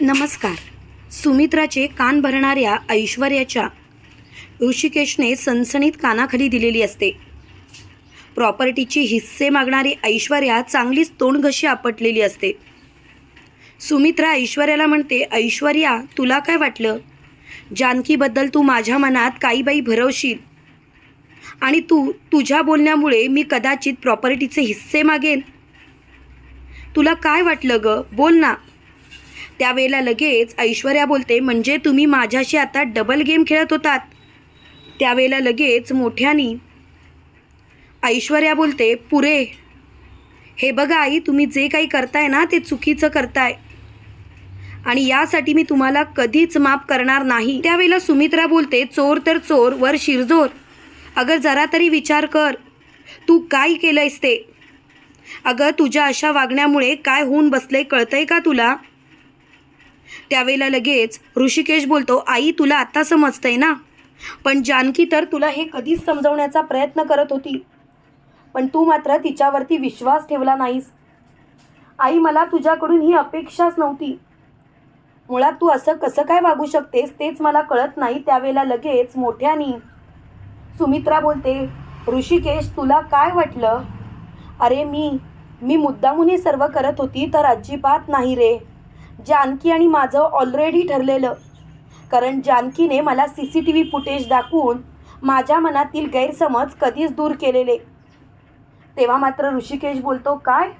नमस्कार. सुमित्राचे कान भरणाऱ्या ऐश्वर्याच्या ऋषिकेशने सनसणीत कानाखाली दिलेली असते. प्रॉपर्टीची हिस्से मागणारी ऐश्वर्या चांगलीच तोंडघशी आपटलेली असते. सुमित्रा ऐश्वर्याला म्हणते ऐश्वर्या तुला काय वाटलं? जानकीबद्दल तू माझ्या मनात काही बाई भरवशील. आणि तू तुझ्या बोलण्यामुळे मी कदाचित प्रॉपर्टीचे हिस्से मागेन. तुला काय वाटलं ग? बोल ना. त्यावेळेला लगेच ऐश्वर्या बोलते म्हणजे तुम्ही माझ्याशी आता डबल गेम खेळत होतात. त्यावेळेला लगेच मोठ्यानी ऐश्वर्या बोलते पुरे हे बघा आई तुम्ही जे काही करताय ना ते चुकीचं करताय. आणि यासाठी मी तुम्हाला कधीच माफ करणार नाही. त्यावेळेला सुमित्रा बोलते चोर तर चोर वर शिरजोर. अगं जरा तरी विचार कर. तू काय केलंयस ते? अगं तुझ्या अशा वागण्यामुळे काय होऊन बसले कळतंय का तुला? त्यावेळेला लगेच ऋषिकेश बोलतो आई तुला आत्ता समजतंय ना? पण जानकी तर तुला हे कधीच समजवण्याचा प्रयत्न करत होती. पण तू मात्र तिच्यावरती विश्वास ठेवला नाहीस. आई मला तुझ्याकडून ही अपेक्षाच नव्हती. मुळात तू असं कसं काय वागू शकतेस तेच मला कळत नाही. त्यावेळेला लगेच मोठ्यानी सुमित्रा बोलते ऋषिकेश तुला काय वाटलं? अरे मी मी मुद्दामून हे सर्व करत होती तर अजिबात नाही रे. जानकी आणि माझं ऑलरेडी ठरलेलं. कारण जानकीने मला C C T V footage दाखवून माझ्या मनातील गैरसमज कधीच दूर केलेले. तेव्हा मात्र ऋषिकेश बोलतो काय?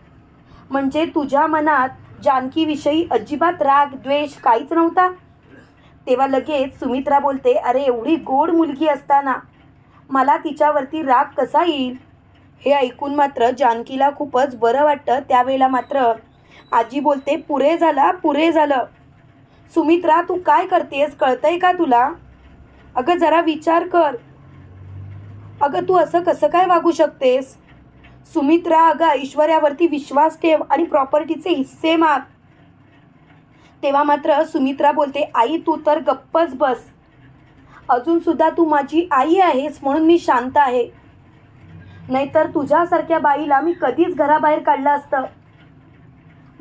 म्हणजे तुझ्या मनात जानकीविषयी अजिबात राग द्वेष काहीच नव्हता? तेव्हा लगेच सुमित्रा बोलते अरे एवढी गोड मुलगी असताना मला तिच्यावरती राग कसा येईल? हे ऐकून मात्र जानकीला खूपच बरं वाटतं. त्यावेळेला मात्र आजी बोलते पुरे झाला पुरे झालं. सुमित्रा तू काय करतेस? कळतंय का तुला? अगं जरा विचार कर. अगं तू असं कसं काय वागू शकतेस? सुमित्रा अगं ऐश्वर्यावरती विश्वास ठेव आणि प्रॉपर्टीचे हिस्से माग तेव्हा मात्र सुमित्रा बोलते आई तू तर गप्पच बस. अजूनसुद्धा तू माझी आई आहेस म्हणून मी शांत आहे. नाहीतर तुझ्यासारख्या बाईला मी कधीच घराबाहेर काढलं असतं.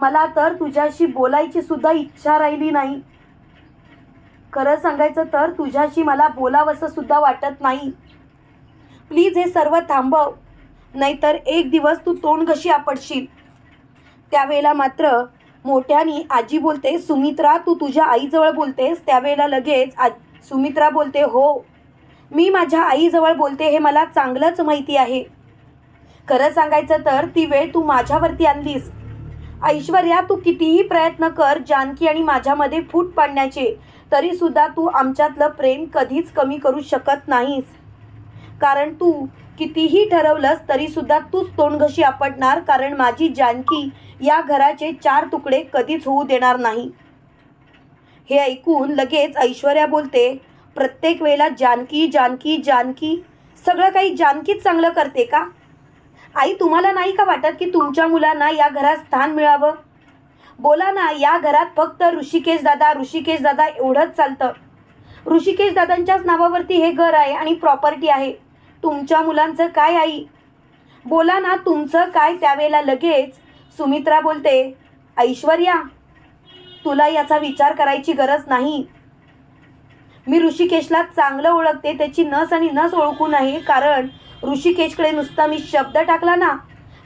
मला तर तुझ्याशी बोलायची सुद्धा इच्छा राहिली नाही. खरं सांगायचं तर तुझ्याशी मला बोलावंसं सुद्धा वाटत नाही. प्लीज हे सर्व थांबव नाहीतर एक दिवस तू तोंड कशी आपडशील त्यावेळेला मात्र मोठ्यानी आजी बोलते सुमित्रा तू तुझ्या आईजवळ बोलतेस? त्यावेळेला लगेच आज सुमित्रा बोलते हो. मी माझ्या आईजवळ बोलते हे मला चांगलंच माहिती आहे. खरं सांगायचं तर ती वेळ तू माझ्यावरती आणलीस. ऐश्वर्या तू कितीही प्रयत्न कर जानकी आणि माझ्यामध्ये फूट पाडण्याचे तरी सुद्धा तू आमच्यातलं प्रेम कधीच कमी करू शकत नाहीस. कारण तू कितीही ठरवलंस तरी सुद्धा तूच तोंडघशी आपटणार कारण माझी जानकी या घराचे चार तुकडे कधीच होऊ देणार नाही. हे ऐकून लगेच ऐश्वर्या बोलते प्रत्येक वेळेला जानकी जानकी जानकी सगळं काही जानकीच चांगलं करते का? आई तुम्हाला नाही का वाटत की तुमच्या मुलांना या घरात स्थान मिळावं? बोला ना या घरात फक्त ऋषिकेश दादा ऋषिकेश दादा एवढंच चालतं. ऋषिकेश दादांच्याच नावावरती हे घर आहे आणि प्रॉपर्टी आहे. तुमच्या मुलांचं काय आई? बोला ना तुमचं काय त्यावेळेला लगेच? सुमित्रा बोलते ऐश्वर्या तुला याचा विचार करायची गरज नाही. मी ऋषिकेशला चांगलं ओळखते त्याची नस आणि नस ओळखू आहे कारण ऋषिकेशकडे नुसता मी शब्द टाकला ना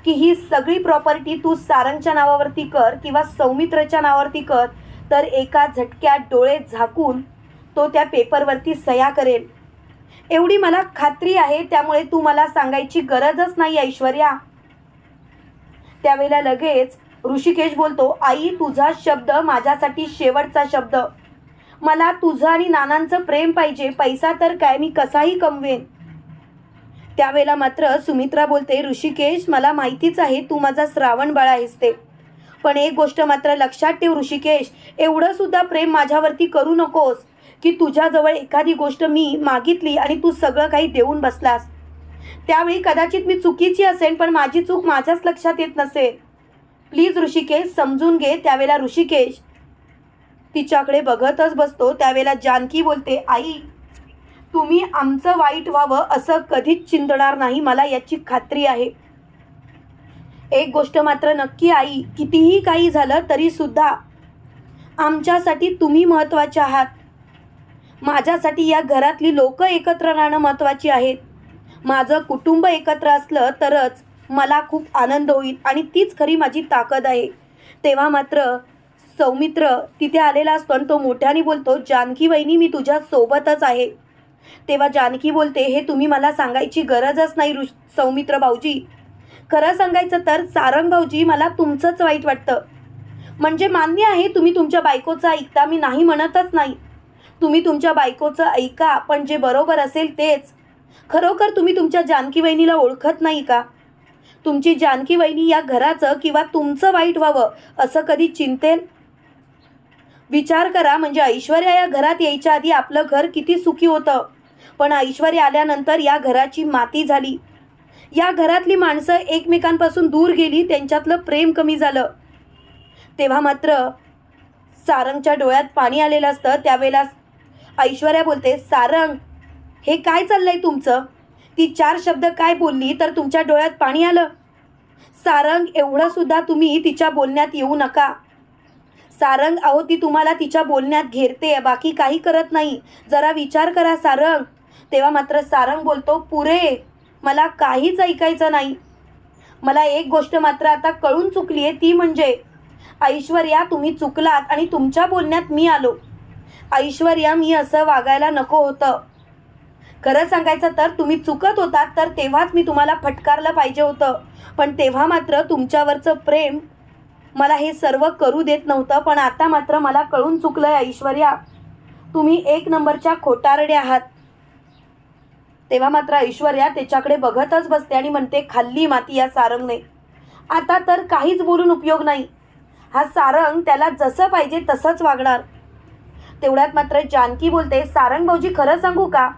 की ही सगळी प्रॉपर्टी तू सारंगच्या नावावरती कर किंवा सौमित्रच्या नावावरती कर तर एका झटक्यात डोळे झाकून तो त्या पेपरवरती सह्या करेल. एवढी मला खात्री आहे त्यामुळे तू मला सांगायची गरजच नाही ऐश्वर्या. त्यावेळेला लगेच ऋषिकेश बोलतो आई तुझा शब्द माझ्यासाठी शेवटचा शब्द. मला तुझं आणि नानांचं प्रेम पाहिजे पैसा तर काय मी कसाही कमवेन. त्यावेळेला मात्र सुमित्रा बोलते ऋषिकेश मला माहितीच आहे तू माझा श्रावण बाळा आहेस ते. पण एक गोष्ट मात्र लक्षात ठेव ऋषिकेश एवढं सुद्धा प्रेम माझ्यावरती करू नकोस की तुझ्याजवळ एखादी गोष्ट मी मागितली आणि तू सगळं काही देऊन बसलास. त्यावेळी कदाचित मी चुकीची असेल पण माझी चूक माझ्याच लक्षात येत नसेल. प्लीज ऋषिकेश समजून घे त्यावेळेला ऋषिकेश. तिच्याकडे बघतच बसतो त्यावेळेला जानकी बोलते आई तुम्ही आमचं वाईट व्हावं असं कधीच चिंतणार नाही मला याची खात्री आहे. एक गोष्ट मात्र नक्की आई कितीही काही झालं तरी सुद्धा आमच्यासाठी तुम्ही महत्त्वाचे आहात. माझ्यासाठी या घरातली लोक एकत्र राहणं महत्त्वाची आहेत माझं कुटुंब एकत्र असलं तरच मला खूप आनंद होईल आणि तीच खरी माझी ताकद आहे. तेव्हा मात्र सौमित्र तिथे आलेला असतो आणि तो मोठ्याने बोलतो जानकी वहिनी मी तुझ्या सोबतच आहे. तेव्हा जानकी बोलते हे तुम्ही मला सांगायची गरजच नाही ऋष सौमित्र भाऊजी. खरं सांगायचं तर सारंग भाऊजी मला तुमचंच वाईट वाटतं. म्हणजे मान्य आहे तुम्ही तुमच्या बायकोचं ऐकता मी नाही म्हणतच नाही. तुम्ही तुमच्या बायकोचं ऐका पण जे बरोबर असेल तेच. खरोखर तुम्ही तुमच्या जानकी वहिनीला ओळखत नाही का? तुमची जानकी वहिनी या घराचं किंवा तुमचं वाईट व्हावं असं कधी चिंतेल विचार करा म्हणजे ऐश्वर्या या घरात यायच्या आधी आपलं घर किती सुखी होतं. पण ऐश्वर्या आल्यानंतर या घराची माती झाली. या घरातली माणसं एकमेकांपासून दूर गेली त्यांच्यातलं प्रेम कमी झालं. तेव्हा मात्र सारंगच्या डोळ्यात पाणी आलेलं असतं. त्यावेळेला ऐश्वर्या बोलते सारंग हे काय चाललंय तुमचं? ती चार शब्द काय बोलली तर तुमच्या डोळ्यात पाणी आलं? सारंग एवढंसुद्धा तुम्ही तिच्या बोलण्यात येऊ नका. सारंग अहो ती तुम्हाला तिच्या बोलण्यात घेरते. बाकी काही करत नाही. जरा विचार करा सारंग. तेव्हा मात्र सारंग बोलतो पुरे मला काहीच ऐकायचं नाही. मला एक गोष्ट मात्र आता कळून चुकली आहे ती म्हणजे ऐश्वर्या तुम्ही चुकलात आणि तुमच्या बोलण्यात मी आलो. ऐश्वर्या मी असं वागायला नको होतं. खरं सांगायचं तर तुम्ही चुकत होतात तर तेव्हाच मी तुम्हाला फटकारलं पाहिजे होतं. पण तेव्हा मात्र तुमच्यावरचं प्रेम मला हे सर्व करू देत नव्हतं पण आता मात्र मला कळून चुकलंय ऐश्वर्या. तुम्ही एक नंबरच्या खोटारड्या आहात. तेव्हा मात्र ऐश्वर्या त्याच्याकडे बघतच बसते आणि म्हणते खाल्ली माती या सारंगने. आता तर काहीच बोलून उपयोग नाही. हा सारंग त्याला जसं पाहिजे तसंच वागणार. तेवढ्यात मात्र जानकी बोलते सारंग भाऊजी खरं सांगू का?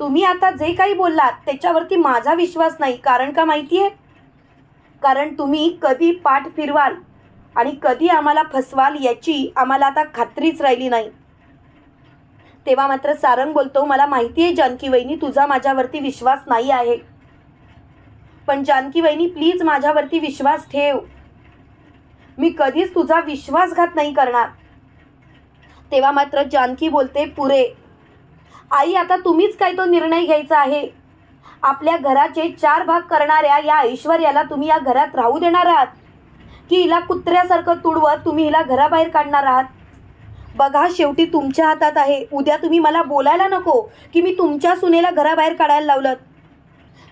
तुम्ही आता जे काही बोललात त्याच्यावरती माझा विश्वास नाही. कारण का माहिती आहे कारण तुम्ही कधी पाठ फिरवाल आणि कधी आम्हाला फसवाल याची आम्हाला आता खात्रीच राहिली नाही. तेव्हा मात्र सारंग बोलतो मला माहिती आहे जानकी वहिनी तुझा माझ्यावरती विश्वास नाही आहे. पण जानकी वहिनी प्लीज माझ्यावरती विश्वास ठेव. मी कधीच तुझा विश्वासघात नाही करणार. तेव्हा मात्र जानकी बोलते पुरे आई आता तुम्हीच काय तो निर्णय घ्यायचा आहे? आपल्या घराचे चार भाग करणाऱ्या या ऐश्वर्याला तुम्ही या घरात राहू देणार आहात? की हिला कुत्र्यासारखं तुडवत तुम्ही हिला घराबाहेर काढणार आहात? बघा शेवटी तुमच्या हातात आहे. उद्या तुम्ही मला बोलायला नको की मी तुमच्या सुनेला घराबाहेर काढायला लावलं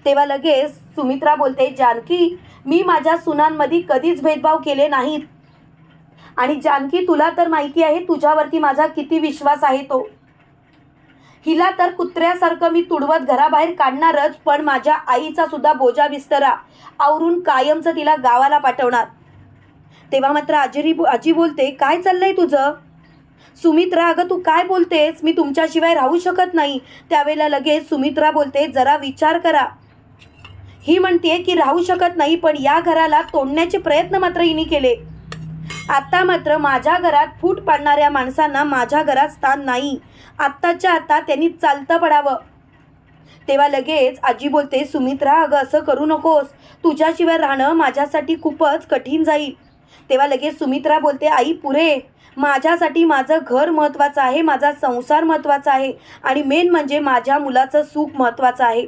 तेव्हा लगेच सुमित्रा बोलते जानकी मी माझ्या सुनांमध्ये कधीच भेदभाव केले नाहीत. आणि जानकी तुला तर माहिती आहे तुझ्यावरती माझा किती विश्वास आहे तो. हिला तर कुत्र्यासारखं मी तुडवत घराबाहेर काढणारच पण माझ्या आईचा सुद्धा बोजा विस्तरा आवरून कायमचं तिला गावाला पाठवणार. तेव्हा मात्र आजी आजी बोलते काय चाललंय तुझं? सुमित्रा अगं तू काय बोलतेस? मी तुमच्याशिवाय राहू शकत नाही. त्यावेळेला लगेच सुमित्रा बोलते जरा विचार करा. ही म्हणते की राहू शकत नाही पण या घराला तोडण्याचे प्रयत्न मात्र हिने केले. आत्ता मात्र माझ्या घरात फूट पाडणाऱ्या माणसांना माझ्या घरात स्थान नाही. आत्ताच्या आत्ता त्यांनी चालतं पडावं. तेव्हा लगेच आजी बोलते सुमित्रा अगं असं करू नकोस. तुझ्याशिवाय राहणं माझ्यासाठी खूपच कठीण जाईल. तेव्हा लगेच सुमित्रा बोलते आई पुरे माझ्यासाठी माझं घर महत्त्वाचं आहे माझा संसार महत्त्वाचा आहे आणि मेन म्हणजे माझ्या मुलाचं सुख महत्त्वाचं आहे.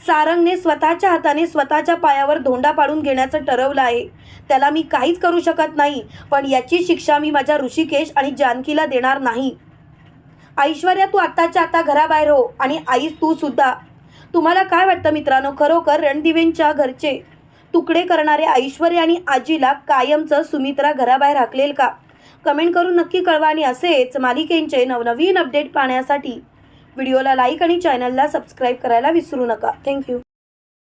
सारंगने स्वतःच्या हाताने स्वतःच्या पायावर धोंडा पाडून घेण्याचं ठरवलं आहे. त्याला मी काहीच करू शकत नाही पण याची शिक्षा मी माझ्या ऋषिकेश आणि जानकीला देणार नाही. ऐश्वर्या तू आत्ताच्या आता घराबाहेर हो आणि आईस तू सुद्धा. तुम्हाला काय वाटतं मित्रांनो? खरोखर रणदिवेंच्या घरचे तुकडे करणारे ऐश्वर्या आणि आजीला कायमचं सुमित्रा घराबाहेर हाकलेल का? कमेंट करून नक्की कळवा आणि असेच मालिकेंचे नवनवीन अपडेट पाहण्यासाठी व्हिडिओला लाईक आणि चॅनलला सबस्क्राईब करायला विसरू नका. थँक्यू.